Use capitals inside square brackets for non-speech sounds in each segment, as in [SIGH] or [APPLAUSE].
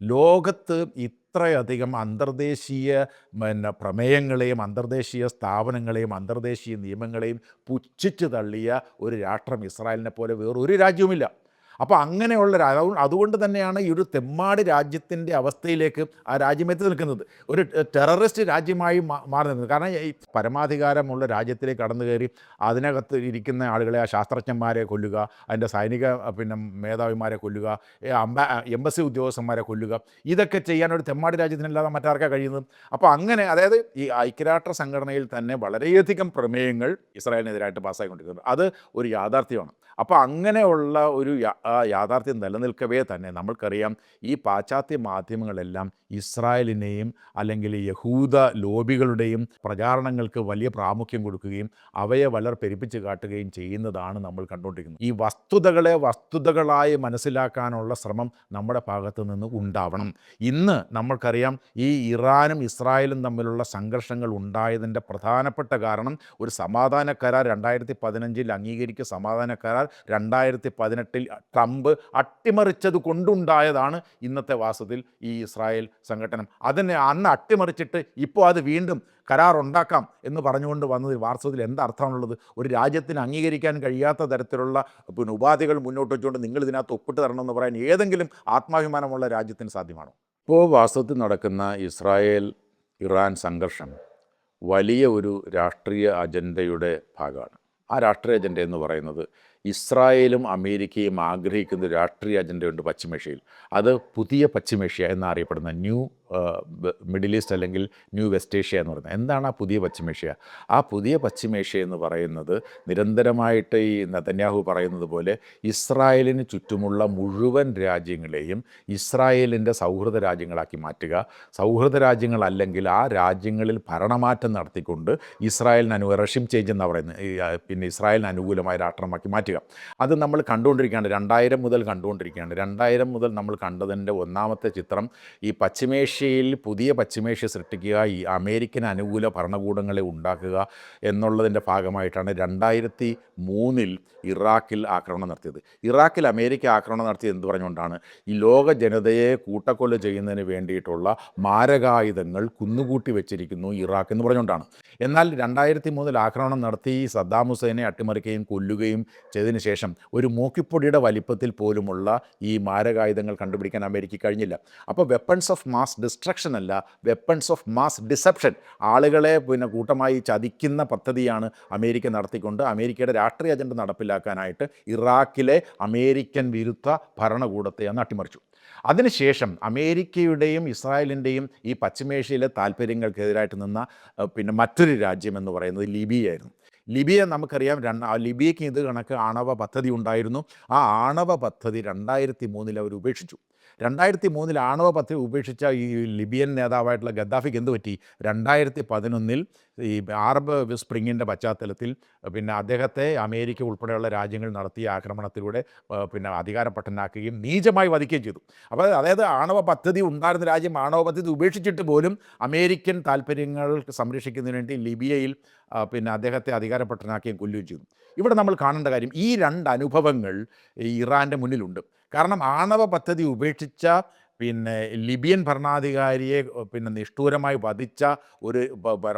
ലോകത്ത് ഇത്രയധികം അന്തർദേശീയ പിന്നെ പ്രമേയങ്ങളെയും അന്തർദേശീയ സ്ഥാപനങ്ങളെയും അന്തർദേശീയ നിയമങ്ങളെയും പുച്ഛിച്ചു തള്ളിയ ഒരു രാഷ്ട്രം ഇസ്രായേലിനെ പോലെ വേറൊരു രാജ്യവുമില്ല. അപ്പോൾ അങ്ങനെയുള്ള അതുകൊണ്ട് തന്നെയാണ് ഈ ഒരു തെമ്മാടി രാജ്യത്തിന്റെ അവസ്ഥയിലേക്ക് ആ രാജ്യം നിൽക്കുന്നത്. ഒരു ടെററിസ്റ്റ് രാജ്യമായി മാറി നിൽക്കുന്നത് കാരണം ഈ പരമാധികാരമുള്ള രാജ്യത്തിലേക്ക് കടന്നു കയറി അതിനകത്ത് ഇരിക്കുന്ന ആളുകളെ ആ ശാസ്ത്രജ്ഞന്മാരെ കൊല്ലുക അതിന്റെ സൈനിക പിന്നെ മേധാവിമാരെ കൊല്ലുക അംബാ എംബസി ഉദ്യോഗസ്ഥന്മാരെ കൊല്ലുക ഇതൊക്കെ ചെയ്യാൻ ഒരു തെമ്മാടി രാജ്യത്തിനല്ലാതെ മറ്റാർക്കാണ് കഴിയുന്നത്? അപ്പോൾ അങ്ങനെ അതായത് ഈ ഐക്യരാഷ്ട്ര സംഘടനയിൽ തന്നെ വളരെയധികം പ്രമേയങ്ങൾ ഇസ്രായേലിനെതിരായിട്ട് പാസ്സായിക്കൊണ്ടിരിക്കുന്നത് അത് ഒരു യാഥാർത്ഥ്യമാണ്. അപ്പോൾ അങ്ങനെയുള്ള ഒരു യാഥാർത്ഥ്യം നിലനിൽക്കവേ തന്നെ. നമ്മൾക്കറിയാം ഈ പാശ്ചാത്യ മാധ്യമങ്ങളെല്ലാം ഇസ്രായേലിനെയും അല്ലെങ്കിൽ യഹൂദ ലോബികളുടെയും പ്രചാരണങ്ങൾക്ക് വലിയ പ്രാമുഖ്യം കൊടുക്കുകയും അവയെ വളർ പെരുപ്പിച്ച് കാട്ടുകയും ചെയ്യുന്നതാണ് നമ്മൾ കണ്ടുകൊണ്ടിരിക്കുന്നത്. ഈ വസ്തുതകളെ വസ്തുതകളായി മനസ്സിലാക്കാനുള്ള ശ്രമം നമ്മുടെ ഭാഗത്ത് നിന്ന് ഉണ്ടാവണം. ഇന്ന് നമ്മൾക്കറിയാം ഈ ഇറാനും ഇസ്രായേലും തമ്മിലുള്ള സംഘർഷങ്ങൾ ഉണ്ടായതിന്റെ പ്രധാനപ്പെട്ട കാരണം ഒരു സമാധാന കരാർ രണ്ടായിരത്തി പതിനഞ്ചിൽ അംഗീകരിക്കുക സമാധാന കരാർ രണ്ടായിരത്തി പതിനെട്ടിൽ ട്രംപ് അട്ടിമറിച്ചത് കൊണ്ടുണ്ടായതാണ് ഇന്നത്തെ വാസത്തിൽ ഈ ഇസ്രായേൽ സംഘടന. അതിനെ അന്ന് അട്ടിമറിച്ചിട്ട് ഇപ്പോൾ അത് വീണ്ടും കരാർ ഉണ്ടാക്കാം എന്ന് പറഞ്ഞുകൊണ്ട് വന്നത് വാസ്തവത്തിൽ എന്തർത്ഥമാണുള്ളത് ഒരു രാജ്യത്തിന് അംഗീകരിക്കാൻ കഴിയാത്ത തരത്തിലുള്ള പിന്നെ ഉപാധികൾ മുന്നോട്ട് വെച്ചുകൊണ്ട് നിങ്ങൾ ഇതിനകത്ത് ഒപ്പിട്ട് തരണമെന്ന് പറയാൻ ഏതെങ്കിലും ആത്മാഭിമാനമുള്ള രാജ്യത്തിന് സാധ്യമാണോ? ഇപ്പോൾ വാസ്തവത്തിൽ നടക്കുന്ന ഇസ്രായേൽ ഇറാൻ സംഘർഷം വലിയ ഒരു രാഷ്ട്രീയ അജണ്ടയുടെ ഭാഗമാണ്. ആ രാഷ്ട്രീയ അജണ്ട എന്ന് പറയുന്നത് ഇസ്രായേലും അമേരിക്കയും ആഗ്രഹിക്കുന്ന രാഷ്ട്രീയ അജണ്ടയുണ്ട് പശ്ചിമേഷ്യയിൽ. അത് പുതിയ പശ്ചിമേഷ്യ എന്നറിയപ്പെടുന്ന ന്യൂ മിഡിൽ ഈസ്റ്റ് അല്ലെങ്കിൽ ന്യൂ വെസ്റ്റ് ഏഷ്യ എന്ന് പറയുന്നത്. എന്താണ് ആ പുതിയ പശ്ചിമേഷ്യ? ആ പുതിയ പശ്ചിമേഷ്യ എന്ന് പറയുന്നത് നിരന്തരമായിട്ട് ഈ നതന്യാഹു പറയുന്നത് പോലെ ഇസ്രായേലിന് ചുറ്റുമുള്ള മുഴുവൻ രാജ്യങ്ങളെയും ഇസ്രായേലിന്റെ സൗഹൃദ രാജ്യങ്ങളാക്കി മാറ്റുക. സൗഹൃദ രാജ്യങ്ങളല്ലെങ്കിൽ ആ രാജ്യങ്ങളിൽ ഭരണമാറ്റം നടത്തിക്കൊണ്ട് ഇസ്രായേലിന് അനു റഷ്യം ചേഞ്ച് എന്നാണ് പറയുന്നത്. പിന്നെ ഇസ്രായേലിന് അനുകൂലമായ രാഷ്ട്രമാക്കി മാറ്റുക. അത് നമ്മൾ കണ്ടുകൊണ്ടിരിക്കുകയാണ്. രണ്ടായിരം മുതൽ കണ്ടുകൊണ്ടിരിക്കുകയാണ്. രണ്ടായിരം മുതൽ നമ്മൾ കണ്ടതിന്റെ ഒന്നാമത്തെ ചിത്രം ഈ പശ്ചിമേഷ്യയിൽ പുതിയ പശ്ചിമേഷ്യ സൃഷ്ടിക്കുക ഈ അമേരിക്കൻ അനുകൂല ഭരണകൂടങ്ങളെ ഉണ്ടാക്കുക എന്നുള്ളതിന്റെ ഭാഗമായിട്ടാണ് രണ്ടായിരത്തി മൂന്നിൽ ഇറാഖിൽ ആക്രമണം നടത്തിയത്. ഇറാഖിൽ അമേരിക്ക ആക്രമണം നടത്തിയത് എന്ന് പറഞ്ഞുകൊണ്ടാണ്? ഈ ലോക ജനതയെ കൂട്ടക്കൊല ചെയ്യുന്നതിന് വേണ്ടിയിട്ടുള്ള മാരകായുധങ്ങൾ കുന്നുകൂട്ടി വെച്ചിരിക്കുന്നു ഇറാഖ് എന്ന് പറഞ്ഞുകൊണ്ടാണ്. എന്നാൽ രണ്ടായിരത്തി മൂന്നിൽ ആക്രമണം നടത്തി സദ്ദാം ഹുസൈനെ അട്ടിമറിക്കുകയും കൊല്ലുകയും ചെയ്തതിന് ശേഷം ഒരു മൂക്കിപ്പൊടിയുടെ വലിപ്പത്തിൽ പോലുമുള്ള ഈ മാരകായുധങ്ങൾ കണ്ടുപിടിക്കാൻ അമേരിക്ക കഴിഞ്ഞില്ല. അപ്പോൾ വെപ്പൺസ് ഓഫ് മാസ് ഡിസ്ട്രക്ഷൻ അല്ല വെപ്പൺസ് ഓഫ് മാസ് ഡിസെപ്ഷൻ ആളുകളെ പിന്നെ കൂട്ടമായി ചതിക്കുന്ന പദ്ധതിയാണ് അമേരിക്ക നടത്തിക്കൊണ്ട് അമേരിക്കയുടെ രാഷ്ട്രീയ അജണ്ട നടപ്പിലാക്കാനായിട്ട് ഇറാഖിലെ അമേരിക്കൻ വിരുദ്ധ ഭരണകൂടത്തെ അന്ന് അട്ടിമറിച്ചു. അതിനുശേഷം അമേരിക്കയുടെയും ഇസ്രായേലിന്റെയും ഈ പശ്ചിമേഷ്യയിലെ താല്പര്യങ്ങൾക്കെതിരായിട്ട് നിന്ന പിന്നെ മറ്റൊരു രാജ്യം എന്ന് പറയുന്നത് ലിബിയായിരുന്നു ലിബിയ നമുക്കറിയാം രണ്ട് ലിബിയയ്ക്ക് ഇത് കണക്ക് ആണവ പദ്ധതി ഉണ്ടായിരുന്നു. ആ ആണവ പദ്ധതി രണ്ടായിരത്തി മൂന്നിൽ അവർ ഉപേക്ഷിച്ചു. രണ്ടായിരത്തി മൂന്നിൽ ആണവ പദ്ധതി ഉപേക്ഷിച്ച ഈ ലിബിയൻ നേതാവായിട്ടുള്ള ഗദ്ദാഫിക്ക് എന്ത് പറ്റി? രണ്ടായിരത്തി പതിനൊന്നിൽ ഈ ആറബ് സ്പ്രിങ്ങിന്റെ പശ്ചാത്തലത്തിൽ പിന്നെ അദ്ദേഹത്തെ അമേരിക്ക ഉൾപ്പെടെയുള്ള രാജ്യങ്ങൾ നടത്തിയ ആക്രമണത്തിലൂടെ പിന്നെ അധികാരപ്പട്ടനാക്കുകയും നീചമായി വധിക്കുകയും ചെയ്തു. അപ്പോൾ അതായത് ആണവ പദ്ധതി ഉണ്ടായിരുന്ന രാജ്യം ആണവ പദ്ധതി ഉപേക്ഷിച്ചിട്ട് പോലും അമേരിക്കൻ താല്പര്യങ്ങൾ സംരക്ഷിക്കുന്നതിന് വേണ്ടി ലിബിയയിൽ പിന്നെ അദ്ദേഹത്തെ അധികാരപ്പട്ടനാക്കുകയും കൊല്ലുകയും ചെയ്തു. ഇവിടെ നമ്മൾ കാണേണ്ട കാര്യം ഈ രണ്ട് അനുഭവങ്ങൾ ഇറാന്റെ മുന്നിലുണ്ട്. കാരണം ആണവ പദ്ധതി ഉപേക്ഷിച്ച പിന്നെ ലിബിയൻ ഭരണാധികാരിയെ പിന്നെ നിഷ്ഠൂരമായി വധിച്ച ഒരു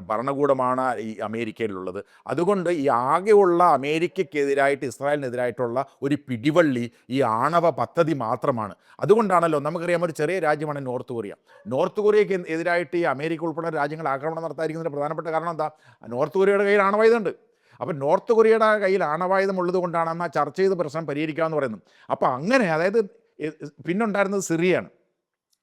ഭരണകൂടമാണ് ഈ അമേരിക്കയിലുള്ളത്. അതുകൊണ്ട് ഈ ആകെയുള്ള അമേരിക്കയ്ക്കെതിരായിട്ട് ഇസ്രായേലിനെതിരായിട്ടുള്ള ഒരു പിടിവള്ളി ഈ ആണവ പദ്ധതി മാത്രമാണ്. അതുകൊണ്ടാണല്ലോ നമുക്കറിയാം ഒരു ചെറിയ രാജ്യമാണ് നോർത്ത് കൊറിയ. നോർത്ത് കൊറിയയ്ക്ക് എതിരായിട്ട് ഈ അമേരിക്ക ഉൾപ്പെടെ രാജ്യങ്ങൾ ആക്രമണം നടത്താതിരിക്കുന്നതിന്റെ പ്രധാനപ്പെട്ട കാരണം എന്താ? നോർത്ത് കൊറിയയുടെ കയ്യിൽ ആണവായുധമുണ്ട് അപ്പം നോർത്ത് കൊറിയയുടെ കയ്യിൽ ആണവായുധം ഉള്ളത് കൊണ്ടാണ് അന്ന് ആ ചർച്ച ചെയ്ത് പ്രശ്നം പരിഹരിക്കാമെന്ന് പറയുന്നത്. അപ്പോൾ അങ്ങനെ അതായത് പിന്നുണ്ടായിരുന്നത് സിറിയയാണ്.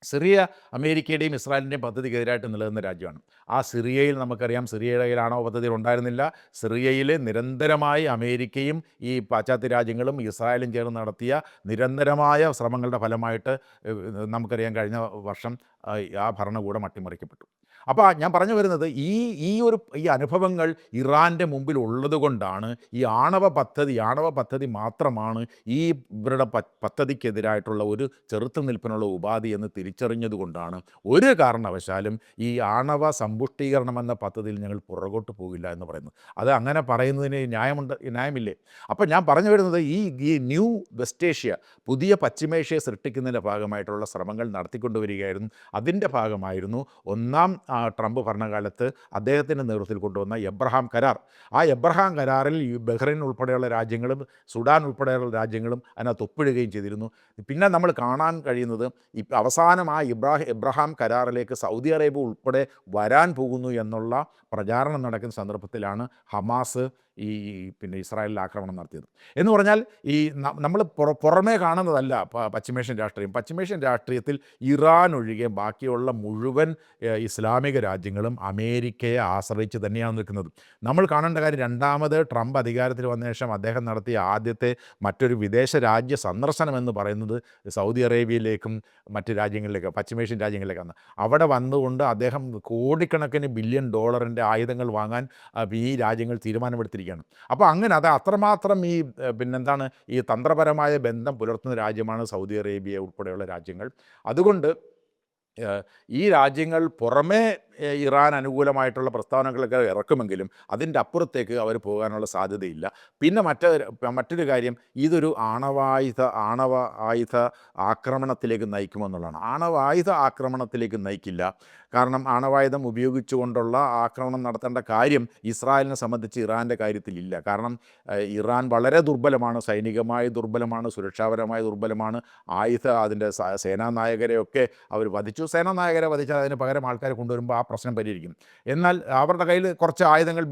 സിറിയ അമേരിക്കയുടെയും ഇസ്രായേലിന്റെയും പദ്ധതിക്കെതിരായിട്ട് നിലനിന്ന രാജ്യമാണ്. ആ സിറിയയിൽ നമുക്കറിയാം സിറിയയുടെ കയ്യിൽ ആണവ പദ്ധതി ഉണ്ടായിരുന്നില്ല. സിറിയയിൽ നിരന്തരമായി അമേരിക്കയും ഈ പാശ്ചാത്യ രാജ്യങ്ങളും ഇസ്രായേലും ചേർന്ന് നടത്തിയ നിരന്തരമായ ശ്രമങ്ങളുടെ ഫലമായിട്ട് നമുക്കറിയാം കഴിഞ്ഞ വർഷം ആ ഭരണകൂടം അട്ടിമറിക്കപ്പെട്ടു. അപ്പോൾ ഞാൻ പറഞ്ഞു വരുന്നത് ഈ ഈ ഒരു ഈ അനുഭവങ്ങൾ ഇറാന്റെ മുമ്പിൽ ഉള്ളത് കൊണ്ടാണ് ഈ ആണവ പദ്ധതി ആണവ പദ്ധതി മാത്രമാണ് ഈ ഇവരുടെ പദ്ധതിക്കെതിരായിട്ടുള്ള ഒരു ചെറുത്തുനിൽപ്പിനുള്ള ഉപാധി എന്ന് തിരിച്ചറിഞ്ഞതുകൊണ്ടാണ് ഒരു കാരണവശാലും ഈ ആണവ സമ്പുഷ്ടീകരണം എന്ന പദ്ധതിയിൽ ഞങ്ങൾ പുറകോട്ട് പോകില്ല എന്ന് പറയുന്നത്. അത് അങ്ങനെ പറയുന്നതിന് ന്യായമുണ്ട് ന്യായമില്ലേ? അപ്പോൾ ഞാൻ പറഞ്ഞു വരുന്നത് ഈ ഈ ന്യൂ വെസ്റ്റ് ഏഷ്യ പുതിയ പശ്ചിമേഷ്യ സൃഷ്ടിക്കുന്നതിന്റെ ഭാഗമായിട്ടുള്ള ശ്രമങ്ങൾ നടത്തിക്കൊണ്ടുവരികയായിരുന്നു. അതിന്റെ ഭാഗമായിരുന്നു ഒന്നാം ട്രംപ് ഭരണകാലത്ത് അദ്ദേഹത്തിന്റെ നേതൃത്വത്തിൽ കൊണ്ടുവന്ന എബ്രഹാം കരാർ. ആ എബ്രഹാം കരാറിൽ ഈ ബഹ്റൈൻ ഉൾപ്പെടെയുള്ള രാജ്യങ്ങളും സുഡാൻ ഉൾപ്പെടെയുള്ള രാജ്യങ്ങളും അതിനകത്ത് ഒപ്പിടുകയും ചെയ്തിരുന്നു. പിന്നെ നമ്മൾ കാണാൻ കഴിയുന്നത് അവസാനം ആ ഇബ്രാഹിം എബ്രഹാം കരാറിലേക്ക് സൗദി അറേബ്യ ഉൾപ്പെടെ വരാൻ പോകുന്നു എന്നുള്ള പ്രചാരണം നടക്കുന്ന സന്ദർഭത്തിലാണ് ഹമാസ് ഈ പിന്നെ ഇസ്രായേലിൽ ആക്രമണം നടത്തിയത്. എന്ന് പറഞ്ഞാൽ ഈ നമ്മൾ പുറമേ കാണുന്നതല്ല പശ്ചിമേഷ്യൻ രാഷ്ട്രീയം. പശ്ചിമേഷ്യൻ രാഷ്ട്രീയത്തിൽ ഇറാൻ ഒഴികെ ബാക്കിയുള്ള മുഴുവൻ ഇസ്ലാമിക രാജ്യങ്ങളും അമേരിക്കയെ ആശ്രയിച്ച് തന്നെയാണ് നിൽക്കുന്നത്. നമ്മൾ കാണേണ്ട കാര്യം രണ്ടാമത് ട്രംപ് അധികാരത്തിൽ വന്ന ശേഷം അദ്ദേഹം നടത്തിയ ആദ്യത്തെ മറ്റൊരു വിദേശ രാജ്യ സന്ദർശനം എന്ന് പറയുന്നത് സൗദി അറേബ്യയിലേക്കും മറ്റ് രാജ്യങ്ങളിലേക്കും പശ്ചിമേഷ്യൻ രാജ്യങ്ങളിലേക്കാണ്. അവിടെ വന്നുകൊണ്ട് അദ്ദേഹം കോടിക്കണക്കിന് ബില്യൺ ഡോളറിന്റെ ആയുധങ്ങൾ വാങ്ങാൻ ഈ രാജ്യങ്ങൾ തീരുമാനമെടുത്തിരിക്കുകയാണ് അപ്പോൾ അങ്ങനെ അത് അത്രമാത്രം ഈ പിന്നെന്താണ് ഈ തന്ത്രപരമായ ബന്ധം പുലർത്തുന്ന രാജ്യമാണ് സൗദി അറേബ്യ ഉൾപ്പെടെയുള്ള രാജ്യങ്ങൾ. അതുകൊണ്ട് ഈ രാജ്യങ്ങൾ പുറമേ ഇറാൻ അനുകൂലമായിട്ടുള്ള പ്രസ്താവനകളൊക്കെ ഇറക്കുമെങ്കിലും അതിന്റെ അപ്പുറത്തേക്ക് അവർ പോകാനുള്ള സാധ്യതയില്ല. പിന്നെ മറ്റൊരു മറ്റൊരു കാര്യം ഇതൊരു ആണവായുധ ആണവ ആയുധ ആക്രമണത്തിലേക്ക് നയിക്കുമെന്നുള്ളതാണ് ആണവായുധ ആക്രമണത്തിലേക്ക് നയിക്കില്ല. കാരണം ആണവായുധം ഉപയോഗിച്ചുകൊണ്ടുള്ള ആക്രമണം നടത്തേണ്ട കാര്യം ഇസ്രായേലിനെ സംബന്ധിച്ച് ഇറാന്റെ കാര്യത്തിലില്ല കാരണം ഇറാൻ വളരെ ദുർബലമാണ് സൈനികമായി ദുർബലമാണ് സുരക്ഷാപരമായി ദുർബലമാണ്. ആയുധ അതിന്റെ സേനാനായകരെയൊക്കെ സേനാ നായകരെയൊക്കെ അവർ വധിച്ചു. സേനാ നായകരെ വധിച്ചാൽ അതിന് പകരം ആൾക്കാരെ കൊണ്ടുവരുമ്പോൾ ആ പ്രശ്നം പരിഹരിക്കും. എന്നാൽ അവരുടെ കയ്യിൽ കുറച്ച് ആയുധങ്ങൾ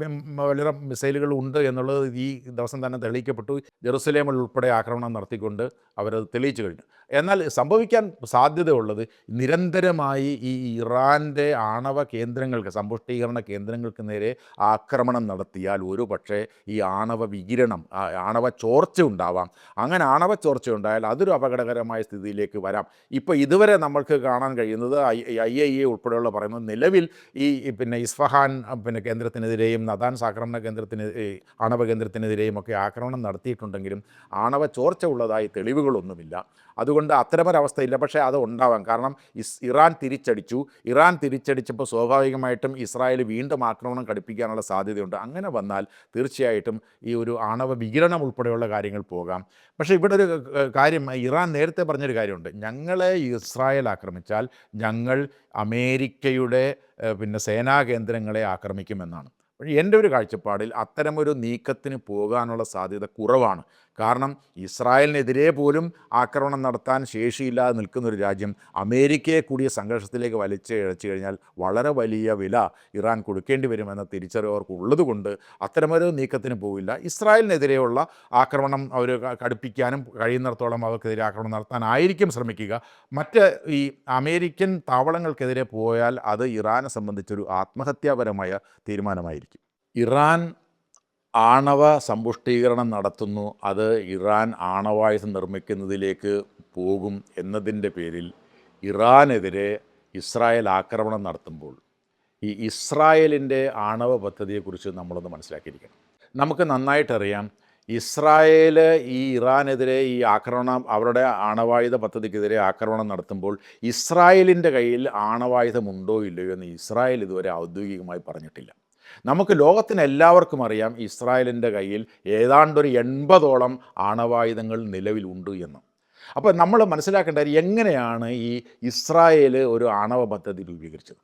വലിയ മിസൈലുകൾ ഉണ്ട് എന്നുള്ളത് ഈ ദിവസം തന്നെ തെളിയിക്കപ്പെട്ടു. ജെറുസലേമിൽ ഉൾപ്പെടെ ആക്രമണം നടത്തിക്കൊണ്ട് അവരത് തെളിയിച്ചു കഴിഞ്ഞു. എന്നാൽ സംഭവിക്കാൻ സാധ്യതയുള്ളത് നിരന്തരമായി ഈ ഇറാന്റെ ആണവ കേന്ദ്രങ്ങൾക്ക് സമ്പുഷ്ടീകരണ കേന്ദ്രങ്ങൾക്ക് നേരെ ആക്രമണം നടത്തിയാൽ ഒരു പക്ഷേ ഈ ആണവ വികിരണം ആണവ ചോർച്ച ഉണ്ടാവാം. അങ്ങനെ ആണവ ചോർച്ച ഉണ്ടായാൽ അതൊരു അപകടകരമായ സ്ഥിതിയിലേക്ക് വരാം. ഇപ്പോൾ ഇതുവരെ നമ്മൾക്ക് കാണാൻ കഴിയുന്നത് ഐ ഐ എ ഉൾപ്പെടെയുള്ള പറയുന്നത് നിലവിൽ ഈ പിന്നെ ഇസ്ഫഹാൻ പിന്നെ കേന്ദ്രത്തിനെതിരെയും നദാൻ ആക്രമണ കേന്ദ്രത്തിന് ആണവ കേന്ദ്രത്തിനെതിരെയും ഒക്കെ ആക്രമണം നടത്തിയിട്ടുണ്ടെങ്കിലും ആണവ ചോർച്ച ഉള്ളതായി തെളിവുകളൊന്നുമില്ല. അതുകൊണ്ട് അത്തരമൊരവസ്ഥയില്ല. പക്ഷേ അത് ഉണ്ടാവാം. കാരണം ഇസ് ഇറാൻ തിരിച്ചടിച്ചു. ഇറാൻ തിരിച്ചടിച്ചപ്പോൾ സ്വാഭാവികമായിട്ടും ഇസ്രായേൽ വീണ്ടും ആക്രമണം കടുപ്പിക്കാനുള്ള സാധ്യതയുണ്ട്. അങ്ങനെ വന്നാൽ തീർച്ചയായിട്ടും ഈ ഒരു ആണവ വികിരണം ഉൾപ്പെടെയുള്ള കാര്യങ്ങൾ പോകാം. പക്ഷേ ഇവിടെ ഒരു കാര്യം ഇറാൻ നേരത്തെ പറഞ്ഞൊരു കാര്യമുണ്ട്. ഞങ്ങളെ ഇസ്രായേൽ ആക്രമിച്ചാൽ ഞങ്ങൾ അമേരിക്കയുടെ പിന്നെ സേനാ കേന്ദ്രങ്ങളെ ആക്രമിക്കുമെന്നാണ് എന്റെ ഒരു കാഴ്ചപ്പാടിൽ അത്തരമൊരു നീക്കത്തിന് പോകാനുള്ള സാധ്യത കുറവാണ്. കാരണം ഇസ്രായേലിനെതിരെ പോലും ആക്രമണം നടത്താൻ ശേഷിയില്ലാതെ നിൽക്കുന്നൊരു രാജ്യം അമേരിക്കയെ കൂടിയ സംഘർഷത്തിലേക്ക് വലിച്ച് ഇഴച്ചു കഴിഞ്ഞാൽ വളരെ വലിയ വില ഇറാൻ കൊടുക്കേണ്ടി വരുമെന്ന തിരിച്ചറിവ് അവർക്ക് ഉള്ളതുകൊണ്ട് അത്തരമൊരു നീക്കത്തിന് പോവില്ല. ഇസ്രായേലിനെതിരെയുള്ള ആക്രമണം അവർ കടുപ്പിക്കാനും കഴിയുന്നിടത്തോളം അവർക്കെതിരെ ആക്രമണം നടത്താനായിരിക്കും ശ്രമിക്കുക. മറ്റ് ഈ അമേരിക്കൻ താവളങ്ങൾക്കെതിരെ പോയാൽ അത് ഇറാനെ സംബന്ധിച്ചൊരു ആത്മഹത്യാപരമായ തീരുമാനമായിരിക്കും. ഇറാൻ ആണവ സമ്പുഷ്ടീകരണം നടത്തുന്നു. അത് ഇറാൻ ആണവായുധം നിർമ്മിക്കുന്നതിലേക്ക് പോകും എന്നതിന്റെ പേരിൽ ഇറാനെതിരെ ഇസ്രായേൽ ആക്രമണം നടത്തുമ്പോൾ ഈ ഇസ്രായേലിന്റെ ആണവ പദ്ധതിയെക്കുറിച്ച് നമ്മളൊന്ന് മനസ്സിലാക്കിയിരിക്കണം. നമുക്ക് നന്നായിട്ടറിയാം ഇസ്രായേൽ ഈ ഇറാനെതിരെ ഈ ആക്രമണം അവരുടെ ആണവായുധ പദ്ധതിക്കെതിരെ ആക്രമണം നടത്തുമ്പോൾ ഇസ്രായേലിന്റെ കയ്യിൽ ആണവായുധമുണ്ടോ ഇല്ലയോ എന്ന് ഇസ്രായേൽ ഇതുവരെ ഔദ്യോഗികമായി പറഞ്ഞിട്ടില്ല. നമുക്ക് ലോകത്തിന് എല്ലാവർക്കും അറിയാം ഇസ്രായേലിന്റെ കയ്യിൽ ഏതാണ്ടൊരു എൺപതോളം ആണവായുധങ്ങൾ നിലവിലുണ്ട് എന്ന്. അപ്പോൾ നമ്മൾ മനസ്സിലാക്കേണ്ട എങ്ങനെയാണ് ഈ ഇസ്രായേൽ ഒരു ആണവ പദ്ധതി രൂപീകരിച്ചത്?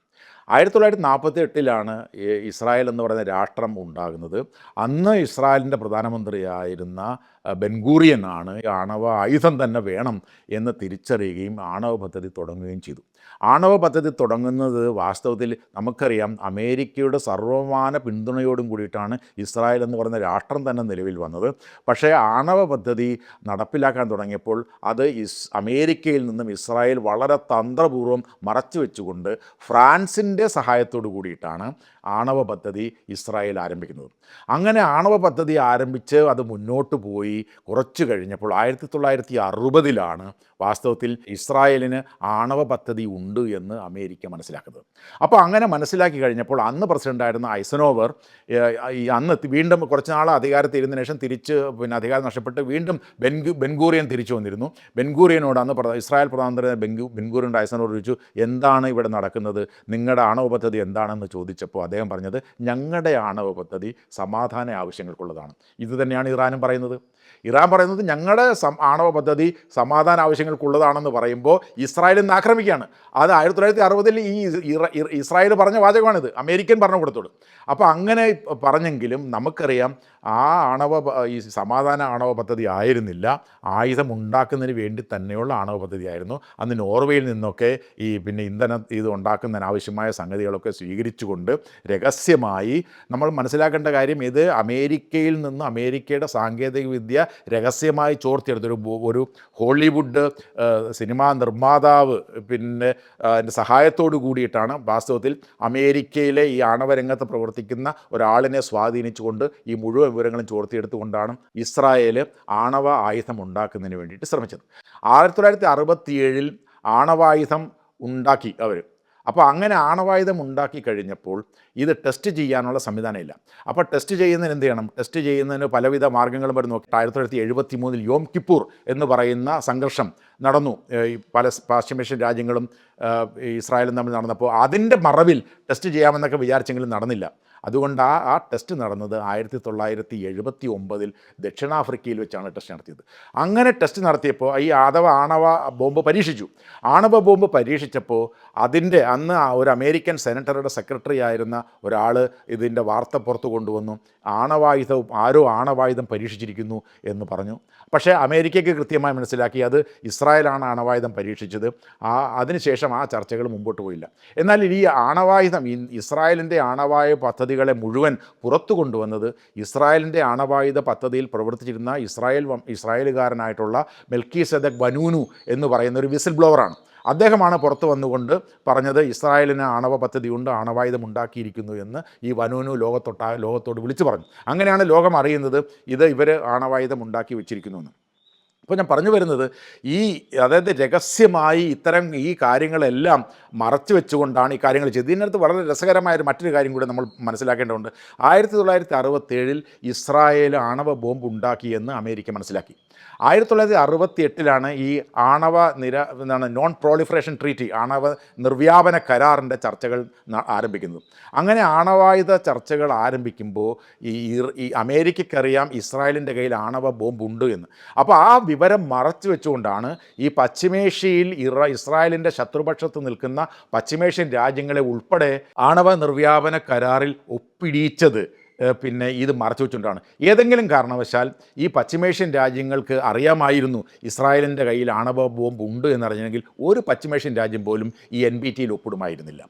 ആയിരത്തി തൊള്ളായിരത്തി നാൽപ്പത്തി എട്ടിലാണ് ഇസ്രായേൽ എന്ന് പറയുന്ന രാഷ്ട്രം ഉണ്ടാകുന്നത്. അന്ന് ഇസ്രായേലിന്റെ പ്രധാനമന്ത്രിയായിരുന്ന ബെൻഗൂറിയനാണ്. ആണവ ആയുധം തന്നെ വേണം എന്ന് തിരിച്ചറിയുകയും ആണവ പദ്ധതി തുടങ്ങുകയും ചെയ്തു. ആണവ പദ്ധതി തുടങ്ങുന്നത് വാസ്തവത്തിൽ നമുക്കറിയാം അമേരിക്കയുടെ സർവമാന പിന്തുണയോടും കൂടിയിട്ടാണ് ഇസ്രായേൽ എന്ന് പറയുന്ന രാഷ്ട്രം തന്നെ നിലവിൽ വന്നത്. പക്ഷേ ആണവ പദ്ധതി നടപ്പിലാക്കാൻ തുടങ്ങിയപ്പോൾ അത് ഇസ് അമേരിക്കയിൽ നിന്നും ഇസ്രായേൽ വളരെ തന്ത്രപൂർവം മറച്ചു വെച്ചുകൊണ്ട് ഫ്രാൻസിന്റെ സഹായത്തോടു കൂടിയിട്ടാണ് ആണവ പദ്ധതി ഇസ്രായേൽ ആരംഭിക്കുന്നത്. അങ്ങനെ ആണവ പദ്ധതി ആരംഭിച്ച് അത് മുന്നോട്ട് പോയി. കുറച്ച് കഴിഞ്ഞപ്പോൾ ആയിരത്തി തൊള്ളായിരത്തി അറുപതിലാണ് വാസ്തവത്തിൽ ഇസ്രായേലിന് ആണവ പദ്ധതി ഉണ്ട് എന്ന് അമേരിക്ക മനസ്സിലാക്കുന്നത്. അപ്പോൾ അങ്ങനെ മനസ്സിലാക്കി കഴിഞ്ഞപ്പോൾ അന്ന് പ്രസിഡന്റായിരുന്ന ഐസനോവർ അന്ന് വീണ്ടും കുറച്ച് നാൾ അധികാരത്തിൽ ഇരുന്ന ശേഷം തിരിച്ച് പിന്നെ അധികാരം നഷ്ടപ്പെട്ട് വീണ്ടും ബെൻഗു ബെൻഗൂറിയൻ തിരിച്ചു വന്നിരുന്നു. ബെൻഗൂറിയനോട് അന്ന് ഇസ്രായേൽ പ്രധാനമന്ത്രി ബെൻഗു ബെൻഗൂറിയന്റെ ഐസനോവർ ചോദിച്ചു എന്താണ് ഇവിടെ നടക്കുന്നത്? നിങ്ങളുടെ ആണവ പദ്ധതി എന്താണെന്ന് ചോദിച്ചപ്പോൾ അദ്ദേഹം പറഞ്ഞത് ഞങ്ങളുടെ ആണവ പദ്ധതി സമാധാന ആവശ്യങ്ങൾക്കുള്ളതാണ്. ഇത് തന്നെയാണ് ഇറാനും പറയുന്നത്. ഇറാൻ പറയുന്നത് ഞങ്ങളുടെ ആണവ പദ്ധതി സമാധാന ആവശ്യങ്ങൾക്കുള്ളതാണെന്ന് പറയുമ്പോൾ ഇസ്രായേൽ നിന്ന് ആക്രമിക്കുകയാണ്. അത് ആയിരത്തി തൊള്ളായിരത്തി അറുപതിൽ ഈ ഇസ്രായേൽ പറഞ്ഞ വാചകമാണിത്. അമേരിക്കൻ പറഞ്ഞു കൊടുത്തോളൂ. അപ്പോൾ അങ്ങനെ പറഞ്ഞെങ്കിലും നമുക്കറിയാം ആ ആണവ ഈ സമാധാന ആണവ പദ്ധതി ആയിരുന്നില്ല. ആയുധം ഉണ്ടാക്കുന്നതിന് വേണ്ടി തന്നെയുള്ള ആണവ പദ്ധതിയായിരുന്നു അന്ന് നോർവേയിൽ നിന്നൊക്കെ ഈ പിന്നെ ഇന്ധന ഇത് ഉണ്ടാക്കുന്നതിന് ആവശ്യമായ സംഗതികളൊക്കെ സ്വീകരിച്ചുകൊണ്ട് രഹസ്യമായി നമ്മൾ മനസ്സിലാക്കേണ്ട കാര്യം ഇത് അമേരിക്കയിൽ നിന്ന് അമേരിക്കയുടെ സാങ്കേതിക വിദ്യ രഹസ്യമായി ചോർത്തിയെടുത്ത. ഒരു ഹോളിവുഡ് സിനിമാ നിർമ്മാതാവ് പിന്നെ അതിന്റെ സഹായത്തോടു കൂടിയിട്ടാണ് വാസ്തവത്തിൽ അമേരിക്കയിലെ ഈ ആണവരംഗത്ത് പ്രവർത്തിക്കുന്ന ഒരാളിനെ സ്വാധീനിച്ചുകൊണ്ട് ഈ മുഴുവൻ വിവരങ്ങളും ചോർത്തിയെടുത്തുകൊണ്ടാണ് ഇസ്രായേൽ ആണവ ആയുധം ഉണ്ടാക്കുന്നതിന് വേണ്ടിയിട്ട് ശ്രമിച്ചത്. ആയിരത്തി തൊള്ളായിരത്തി അറുപത്തിയേഴിൽ ആണവായുധം ഉണ്ടാക്കി അവർ അപ്പോൾ അങ്ങനെ ആണവായുധം ഉണ്ടാക്കി കഴിഞ്ഞപ്പോൾ ഇത് ടെസ്റ്റ് ചെയ്യാനുള്ള സംവിധാനമില്ല. അപ്പോൾ ടെസ്റ്റ് ചെയ്യുന്നതിന് എന്ത് ചെയ്യണം? ടെസ്റ്റ് ചെയ്യുന്നതിന് പലവിധ മാർഗങ്ങളും വരുന്നു. ആയിരത്തി തൊള്ളായിരത്തി എഴുപത്തി മൂന്നിൽ യോം കിപ്പൂർ എന്ന് പറയുന്ന സംഘർഷം നടന്നു. ഈ പല പാശ്ചിമേഷ്യൻ രാജ്യങ്ങളും ഇസ്രായേലും തമ്മിൽ നടന്നപ്പോൾ അതിന്റെ മറവിൽ ടെസ്റ്റ് ചെയ്യാമെന്നൊക്കെ വിചാരിച്ചെങ്കിലും നടന്നില്ല. അതുകൊണ്ട് ആ ആ ടെസ്റ്റ് നടന്നത് ആയിരത്തി തൊള്ളായിരത്തി എഴുപത്തി ഒമ്പതിൽ ദക്ഷിണാഫ്രിക്കയിൽ വെച്ചാണ് ടെസ്റ്റ് നടത്തിയത്. അങ്ങനെ ടെസ്റ്റ് നടത്തിയപ്പോൾ ഈ ആദവ ആണവ ബോംബ് പരീക്ഷിച്ചു. ആണവ ബോംബ് പരീക്ഷിച്ചപ്പോൾ അതിന്റെ അന്ന് ഒരു അമേരിക്കൻ സെനറ്ററുടെ സെക്രട്ടറി ആയിരുന്ന ഒരാൾ ഇതിന്റെ വാർത്ത പുറത്തു കൊണ്ടുവന്നു. ആണവായുധവും ആരോ ആണവായുധം പരീക്ഷിച്ചിരിക്കുന്നു എന്ന് പറഞ്ഞു. പക്ഷേ അമേരിക്കയ്ക്ക് കൃത്യമായി മനസ്സിലാക്കി അത് ഇസ്രായേലാണ് ആണവായുധം പരീക്ഷിച്ചത്. ആ അതിനുശേഷം ആ ചർച്ചകൾ മുമ്പോട്ട് പോയില്ല. എന്നാൽ ഈ ആണവായുധം ഇസ്രായേലിന്റെ ആണവായു പദ്ധതികളെ മുഴുവൻ പുറത്തു കൊണ്ടുവന്നത് ഇസ്രായേലിന്റെ ആണവായുധ പദ്ധതിയിൽ പ്രവർത്തിച്ചിരുന്ന ഇസ്രായേൽ ഇസ്രായേലുകാരനായിട്ടുള്ള മെൽക്കി സെദക് ബനൂനു എന്ന് പറയുന്ന ഒരു വിസിൽ ബ്ലോവറാണ് അദ്ദേഹമാണ് പുറത്തു വന്നുകൊണ്ട് പറഞ്ഞത് ഇസ്രായേലിന് ആണവ പദ്ധതിയുണ്ട് ആണവായുധം ഉണ്ടാക്കിയിരിക്കുന്നു എന്ന് ഈ വനൂനു ലോകത്തൊട്ടാ ലോകത്തോട് വിളിച്ചു പറഞ്ഞു. അങ്ങനെയാണ് ലോകം അറിയുന്നത് ഇത് ഇവർ ആണവായുധം ഉണ്ടാക്കി വെച്ചിരിക്കുന്നു എന്ന്. അപ്പോൾ ഞാൻ പറഞ്ഞു വരുന്നത് ഈ അതായത് രഹസ്യമായി ഇത്തരം ഈ കാര്യങ്ങളെല്ലാം മറച്ചു വെച്ചുകൊണ്ടാണ് ഈ കാര്യങ്ങൾ ചെയ്തത്. ഇതിനകത്ത് വളരെ രസകരമായ ഒരു മറ്റൊരു കാര്യം കൂടി നമ്മൾ മനസ്സിലാക്കേണ്ടതുണ്ട്. ആയിരത്തി തൊള്ളായിരത്തി അറുപത്തേഴിൽ ഇസ്രായേൽ ആണവ ബോംബ് ഉണ്ടാക്കിയെന്ന് അമേരിക്ക മനസ്സിലാക്കി. ആയിരത്തി തൊള്ളായിരത്തി അറുപത്തി എട്ടിലാണ് ഈ ആണവ നിര എന്താണ് നോൺ പ്രോളിഫറേഷൻ ട്രീറ്റി ആണവ നിർവ്യാപന കരാറിന്റെ ചർച്ചകൾ ആരംഭിക്കുന്നത്. അങ്ങനെ ആണവായുധ ചർച്ചകൾ ആരംഭിക്കുമ്പോൾ ഈ അമേരിക്കക്കറിയാം ഇസ്രായേലിന്റെ കയ്യിൽ ആണവ ബോംബ് ഉണ്ട് എന്ന്. അപ്പോൾ ആ വിവരം മറച്ചു വെച്ചുകൊണ്ടാണ് ഈ പശ്ചിമേഷ്യയിൽ ഇറ ഇസ്രായേലിന്റെ ശത്രുപക്ഷത്ത് നിൽക്കുന്ന പശ്ചിമേഷ്യൻ രാജ്യങ്ങളെ ഉൾപ്പെടെ ആണവ നിർവ്യാപന കരാറിൽ ഒപ്പിടിയിച്ചത്. പിന്നെ ഇത് മറച്ചു വെച്ചുകൊണ്ടാണ്. ഏതെങ്കിലും കാരണവശാൽ ഈ പശ്ചിമേഷ്യൻ രാജ്യങ്ങൾക്ക് അറിയാമായിരുന്നു ഇസ്രായേലിന്റെ കയ്യിൽ ആണവ ബോംബ് ഉണ്ട് എന്നറിഞ്ഞെങ്കിൽ ഒരു പശ്ചിമേഷ്യൻ രാജ്യം പോലും ഈ എൻ ബി ടിയിൽ ഒപ്പിടുമായിരുന്നില്ല.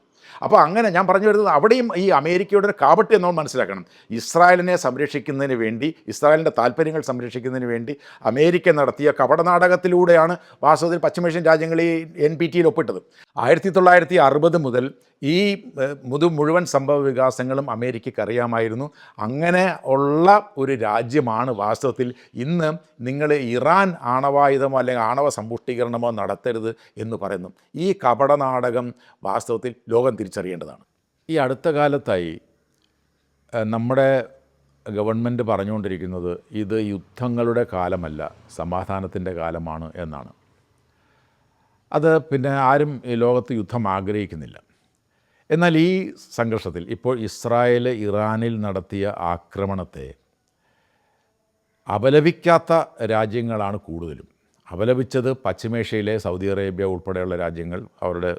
അപ്പോൾ അങ്ങനെ ഞാൻ പറഞ്ഞു വരുന്നത് അവിടെയും ഈ അമേരിക്കയുടെ ഒരു കാപട്യം നമ്മൾ മനസ്സിലാക്കണം. ഇസ്രായേലിനെ സംരക്ഷിക്കുന്നതിന് വേണ്ടി ഇസ്രായേലിന്റെ താല്പര്യങ്ങൾ സംരക്ഷിക്കുന്നതിന് വേണ്ടി അമേരിക്ക നടത്തിയ കപടനാടകത്തിലൂടെയാണ് വാസ്തവത്തിൽ പശ്ചിമേഷ്യൻ രാജ്യങ്ങൾ ഈ എൻ പി ടിയിൽ ഒപ്പിട്ടത്. ആയിരത്തി തൊള്ളായിരത്തി അറുപത് മുതൽ ഈ മുതു മുഴുവൻ സംഭവ വികാസങ്ങളും അമേരിക്കയ്ക്ക് അറിയാമായിരുന്നു. അങ്ങനെ ഉള്ള ഒരു രാജ്യമാണ് വാസ്തവത്തിൽ ഇന്ന് നിങ്ങൾ ഇറാൻ ആണവായുധമോ അല്ലെങ്കിൽ ആണവ സമ്പുഷ്ടീകരണമോ നടത്തരുത് എന്ന് പറയുന്നു. ഈ കപടനാടകം വാസ്തവത്തിൽ ലോകം തിരിച്ചറിയേണ്ടതാണ്. ഈ അടുത്ത കാലത്തായി നമ്മുടെ ഗവൺമെന്റ് പറഞ്ഞുകൊണ്ടിരിക്കുന്നത് ഇത് യുദ്ധങ്ങളുടെ കാലമല്ല സമാധാനത്തിന്റെ കാലമാണ് എന്നാണ്. അത് പിന്നെ ആരും ഈ ലോകത്ത് യുദ്ധം ആഗ്രഹിക്കുന്നില്ല. എന്നാൽ ഈ സംഘർഷത്തിൽ ഇപ്പോൾ ഇസ്രായേൽ ഇറാനിൽ നടത്തിയ ആക്രമണത്തെ അപലപിക്കാത്ത രാജ്യങ്ങളാണ് കൂടുതലും. അപലപിച്ചത് പശ്ചിമേഷ്യയിലെ സൗദി അറേബ്യ ഉൾപ്പെടെയുള്ള രാജ്യങ്ങൾ അവരുടെ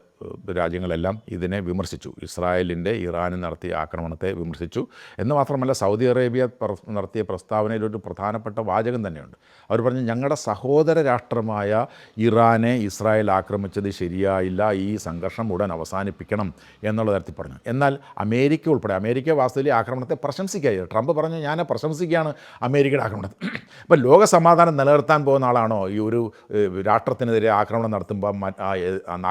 രാജ്യങ്ങളെല്ലാം ഇതിനെ വിമർശിച്ചു. ഇസ്രായേലിന്റെ ഇറാനിൽ നടത്തിയ ആക്രമണത്തെ വിമർശിച്ചു. എന്ന് മാത്രമല്ല സൗദി അറേബ്യ നടത്തിയ പ്രസ്താവനയിൽ ഒരു പ്രധാനപ്പെട്ട വാചകം തന്നെയുണ്ട്. അവർ പറഞ്ഞു ഞങ്ങളുടെ സഹോദര രാഷ്ട്രമായ ഇറാനെ ഇസ്രായേൽ ആക്രമിച്ചത് ശരിയായില്ല. ഈ സംഘർഷം ഉടൻ അവസാനിപ്പിക്കണം എന്നുള്ള തരത്തിൽ പറഞ്ഞു. എന്നാൽ അമേരിക്ക ഉൾപ്പെടെ അമേരിക്ക വാസ്തവത്തിൽ ആക്രമണത്തെ പ്രശംസിക്കുക ട്രംപ് പറഞ്ഞു ഞാൻ പ്രശംസിക്കുകയാണ് അമേരിക്കയുടെ ആക്രമണത്തെ [LAUGHS] അപ്പോൾ ലോക സമാധാനം നിലനിർത്താൻ പോകുന്ന ആളാണോ? ഈ ഒരു രാഷ്ട്രത്തിനെതിരെ ആക്രമണം നടത്തുമ്പോൾ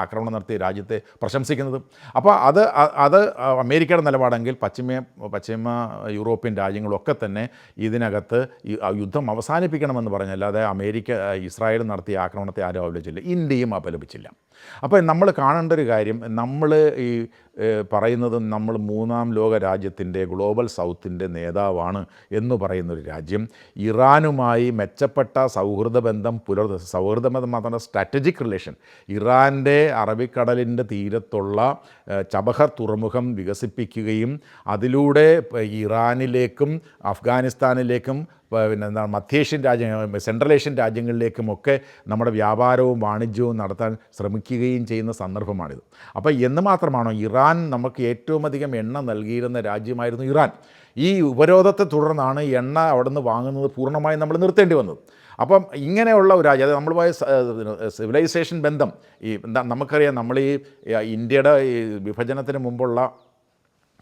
ആക്രമണം നടത്തിയ രാജ്യം രാജ്യത്തെ പ്രശംസിക്കുന്നതും. അപ്പോൾ അത് അത് അമേരിക്കയുടെ നിലപാടെങ്കിൽ പശ്ചിമ പശ്ചിമ യൂറോപ്യൻ രാജ്യങ്ങളൊക്കെ തന്നെ ഇതിനകത്ത് യുദ്ധം അവസാനിപ്പിക്കണമെന്ന് പറഞ്ഞല്ലാതെ അമേരിക്ക ഇസ്രായേൽ നടത്തിയ ആക്രമണത്തെ ആരും അപലപിച്ചില്ല ഇന്ത്യയും അപലപിച്ചില്ല. അപ്പോൾ നമ്മൾ കാണേണ്ട ഒരു കാര്യം നമ്മൾ ഈ പറയുന്നത് നമ്മൾ മൂന്നാം ലോക രാജ്യത്തിന്റെ ഗ്ലോബൽ സൗത്തിന്റെ നേതാവാണ് എന്ന് പറയുന്നൊരു രാജ്യം. ഇറാനുമായി മെച്ചപ്പെട്ട സൗഹൃദ ബന്ധം പുലർ സൗഹൃദ ബന്ധം മാത്രമല്ല സ്ട്രാറ്റജിക് റിലേഷൻ ഇറാന്റെ അറബിക്കടലിന്റെ തീരത്തുള്ള ചബഹർ തുറമുഖം വികസിപ്പിക്കുകയും അതിലൂടെ ഇറാനിലേക്കും അഫ്ഗാനിസ്ഥാനിലേക്കും പിന്നെ എന്താണ് മധ്യേഷ്യൻ രാജ്യങ്ങൾ സെൻട്രൽ ഏഷ്യൻ രാജ്യങ്ങളിലേക്കുമൊക്കെ നമ്മുടെ വ്യാപാരവും വാണിജ്യവും നടത്താൻ ശ്രമിക്കുകയും ചെയ്യുന്ന സന്ദർഭമാണിത്. അപ്പോൾ എന്ന് മാത്രമാണോ ഇറാൻ നമുക്ക് ഏറ്റവും അധികം എണ്ണ നൽകിയിരുന്ന രാജ്യമായിരുന്നു ഇറാൻ? ഈ ഉപരോധത്തെ തുടർന്നാണ് എണ്ണ അവിടെ നിന്ന് വാങ്ങുന്നത് പൂർണമായും നമ്മൾ നിർത്തേണ്ടി വന്നത്. അപ്പം ഇങ്ങനെയുള്ള ഒരു രാജ്യം അതായത് നമ്മളുമായി സിവിലൈസേഷൻ ബന്ധം ഈ നമുക്കറിയാം നമ്മൾ ഈ ഇന്ത്യയുടെ വിഭജനത്തിന് മുമ്പുള്ള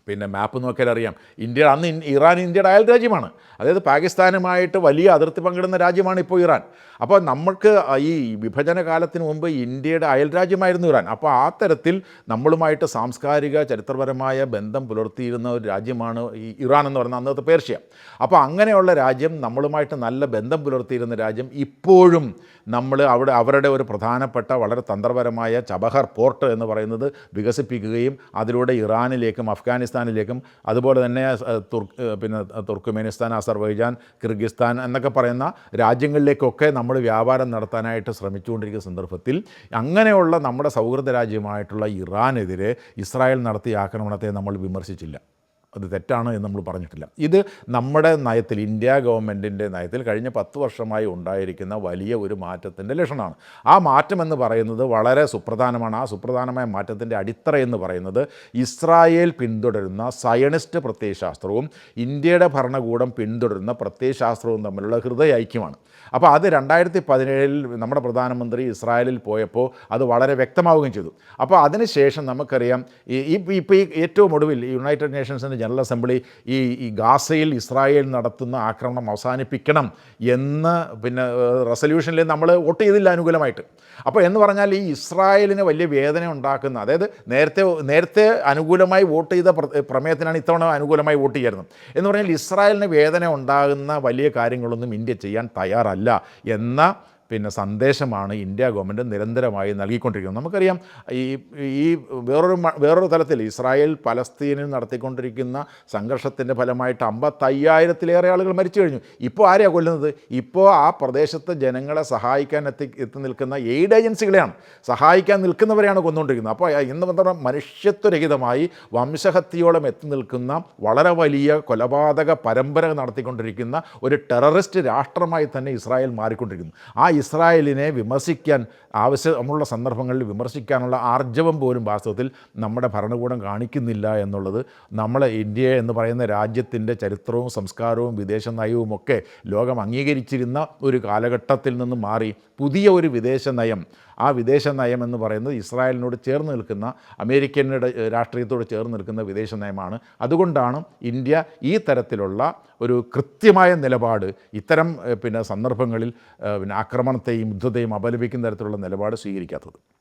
പിന്നെ മാപ്പ് നോക്കിയാൽ അറിയാം. ഇന്ത്യ അന്ന് ഇറാൻ ഇന്ത്യയുടെ അയൽ രാജ്യമാണ്. അതായത് പാകിസ്ഥാനുമായിട്ട് വലിയ അതിർത്തി പങ്കിടുന്ന രാജ്യമാണ് ഇപ്പോൾ ഇറാൻ. അപ്പോൾ നമ്മൾക്ക് ഈ വിഭജന കാലത്തിന് മുമ്പ് ഇന്ത്യയുടെ അയൽ രാജ്യമായിരുന്നു ഇറാൻ. അപ്പോൾ ആ തരത്തിൽ നമ്മളുമായിട്ട് സാംസ്കാരിക ചരിത്രപരമായ ബന്ധം പുലർത്തിയിരുന്ന ഒരു രാജ്യമാണ് ഈ ഇറാൻ എന്ന് പറയുന്നത് അന്നത്തെ പേർഷ്യ. അപ്പോൾ അങ്ങനെയുള്ള രാജ്യം നമ്മളുമായിട്ട് നല്ല ബന്ധം പുലർത്തിയിരുന്ന രാജ്യം ഇപ്പോഴും നമ്മൾ അവിടെ അവരുടെ ഒരു പ്രധാനപ്പെട്ട വളരെ തന്ത്രപരമായ ചബഹർ പോർട്ട് എന്ന് പറയുന്നത് വികസിപ്പിക്കുകയും അതിലൂടെ ഇറാനിലേക്കും അഫ്ഗാനിസ്ഥാനിലേക്കും അതുപോലെ തന്നെ തുർക്ക് പിന്നെ തുർക്കുമേനിസ്ഥാൻ അസർബൈജാൻ കിർഗിസ്ഥാൻ എന്നൊക്കെ പറയുന്ന രാജ്യങ്ങളിലേക്കൊക്കെ നമ്മൾ വ്യാപാരം നടത്താനായിട്ട് ശ്രമിച്ചുകൊണ്ടിരിക്കുന്ന സന്ദർഭത്തിൽ അങ്ങനെയുള്ള നമ്മുടെ സൗഹൃദ രാജ്യമായിട്ടുള്ള ഇറാനെതിരെ ഇസ്രായേൽ നടത്തിയ ആക്രമണത്തെ നമ്മൾ വിമർശിച്ചില്ല. അത് തെറ്റാണ് എന്ന് നമ്മൾ പറഞ്ഞിട്ടില്ല. ഇത് നമ്മുടെ നയത്തിൽ ഇന്ത്യ ഗവൺമെന്റിന്റെ നയത്തിൽ കഴിഞ്ഞ പത്ത് വർഷമായി ഉണ്ടായിരിക്കുന്ന വലിയ ഒരു മാറ്റത്തിന്റെ ലക്ഷണമാണ്. ആ മാറ്റം എന്ന് പറയുന്നത് വളരെ സുപ്രധാനമാണ്. ആ സുപ്രധാനമായ മാറ്റത്തിന്റെ അടിത്തറ എന്ന് പറയുന്നത് ഇസ്രായേൽ പിന്തുടരുന്ന സയണിസ്റ്റ് പ്രത്യയശാസ്ത്രവും ഇന്ത്യയുടെ ഭരണകൂടം പിന്തുടരുന്ന പ്രത്യയശാസ്ത്രവും തമ്മിലുള്ള ഹൃദയ ഐക്യമാണ്. അപ്പോൾ അത് രണ്ടായിരത്തി പതിനേഴിൽ നമ്മുടെ പ്രധാനമന്ത്രി ഇസ്രായേലിൽ പോയപ്പോൾ അത് വളരെ വ്യക്തമാവുകയും ചെയ്തു. അപ്പോൾ അതിനുശേഷം നമുക്കറിയാം ഈ ഇപ്പോൾ ഈ ഏറ്റവും ഒടുവിൽ യുണൈറ്റഡ് നേഷൻസിന്റെ ജനറൽ അസംബ്ലി ഈ ഈ ഗാസയിൽ ഇസ്രായേൽ നടത്തുന്ന ആക്രമണം അവസാനിപ്പിക്കണം എന്ന് പിന്നെ റെസൊല്യൂഷനിൽ നമ്മൾ വോട്ട് ചെയ്തില്ല അനുകൂലമായിട്ട്. അപ്പോൾ എന്ന് പറഞ്ഞാൽ ഈ ഇസ്രായേലിന് വലിയ വേദന ഉണ്ടാക്കുന്ന അതായത് നേരത്തെ നേരത്തെ അനുകൂലമായി വോട്ട് ചെയ്ത പ്ര- പ്രമേയത്തിനാണ് ഇത്തവണ അനുകൂലമായി വോട്ട് ചെയ്യുന്നത്. എന്ന് പറഞ്ഞാൽ ഇസ്രായേലിന് വേദന ഉണ്ടാകുന്ന വലിയ കാര്യങ്ങളൊന്നും ഇന്ത്യ ചെയ്യാൻ തയ്യാറല്ല എന്ന പിന്നെ സന്ദേശമാണ് ഇന്ത്യ ഗവൺമെന്റ് നിരന്തരമായി നൽകിക്കൊണ്ടിരിക്കുന്നത്. നമുക്കറിയാം ഈ ഈ വേറൊരു വേറൊരു തലത്തിൽ ഇസ്രായേൽ പലസ്തീനിൽ നടത്തിക്കൊണ്ടിരിക്കുന്ന സംഘർഷത്തിന്റെ ഫലമായിട്ട് അമ്പത്തയ്യായിരത്തിലേറെ ആളുകൾ മരിച്ചു കഴിഞ്ഞു. ഇപ്പോൾ ആരെയാണ് കൊല്ലുന്നത്? ഇപ്പോൾ ആ പ്രദേശത്തെ ജനങ്ങളെ സഹായിക്കാൻ എത്തി എത്തി നിൽക്കുന്ന എയ്ഡ് ഏജൻസികളെയാണ്. സഹായിക്കാൻ നിൽക്കുന്നവരെയാണ് കൊന്നുകൊണ്ടിരിക്കുന്നത്. അപ്പോൾ ഇന്ന് പറഞ്ഞാൽ മനുഷ്യത്വരഹിതമായി വംശഹത്യയോളം എത്തി നിൽക്കുന്ന വളരെ വലിയ കൊലപാതക പരമ്പര നടത്തിക്കൊണ്ടിരിക്കുന്ന ഒരു ടെററിസ്റ്റ് രാഷ്ട്രമായി തന്നെ ഇസ്രായേൽ മാറിക്കൊണ്ടിരിക്കുന്നു. ആ ഇസ്രായേലിനെ വിമർശിക്കാൻ ആവശ്യമുള്ള സന്ദർഭങ്ങളിൽ വിമർശിക്കാനുള്ള ആർജവം പോലും വാസ്തവത്തിൽ നമ്മുടെ ഭരണകൂടം കാണിക്കുന്നില്ല എന്നുള്ളത് നമ്മളെ ഇന്ത്യ എന്ന് പറയുന്ന രാജ്യത്തിന്റെ ചരിത്രവും സംസ്കാരവും വിദേശ നയവും ഒക്കെ ലോകം അംഗീകരിച്ചിരുന്ന ഒരു കാലഘട്ടത്തിൽ നിന്ന് മാറി പുതിയ ഒരു വിദേശ നയം ആ വിദേശ നയം എന്ന് പറയുന്നത് ഇസ്രായേലിനോട് ചേർന്ന് നിൽക്കുന്ന അമേരിക്കനുടെ രാഷ്ട്രീയത്തോട് ചേർന്ന് നിൽക്കുന്ന വിദേശ നയമാണ്. അതുകൊണ്ടാണ് ഇന്ത്യ ഈ തരത്തിലുള്ള ഒരു കൃത്യമായ നിലപാട് ഇത്തരം പിന്നെ സന്ദർഭങ്ങളിൽ പിന്നെ ആക്രമണത്തെയും യുദ്ധത്തെയും അപലപിക്കുന്ന തരത്തിലുള്ള നിലപാട് സ്വീകരിക്കാത്തത്.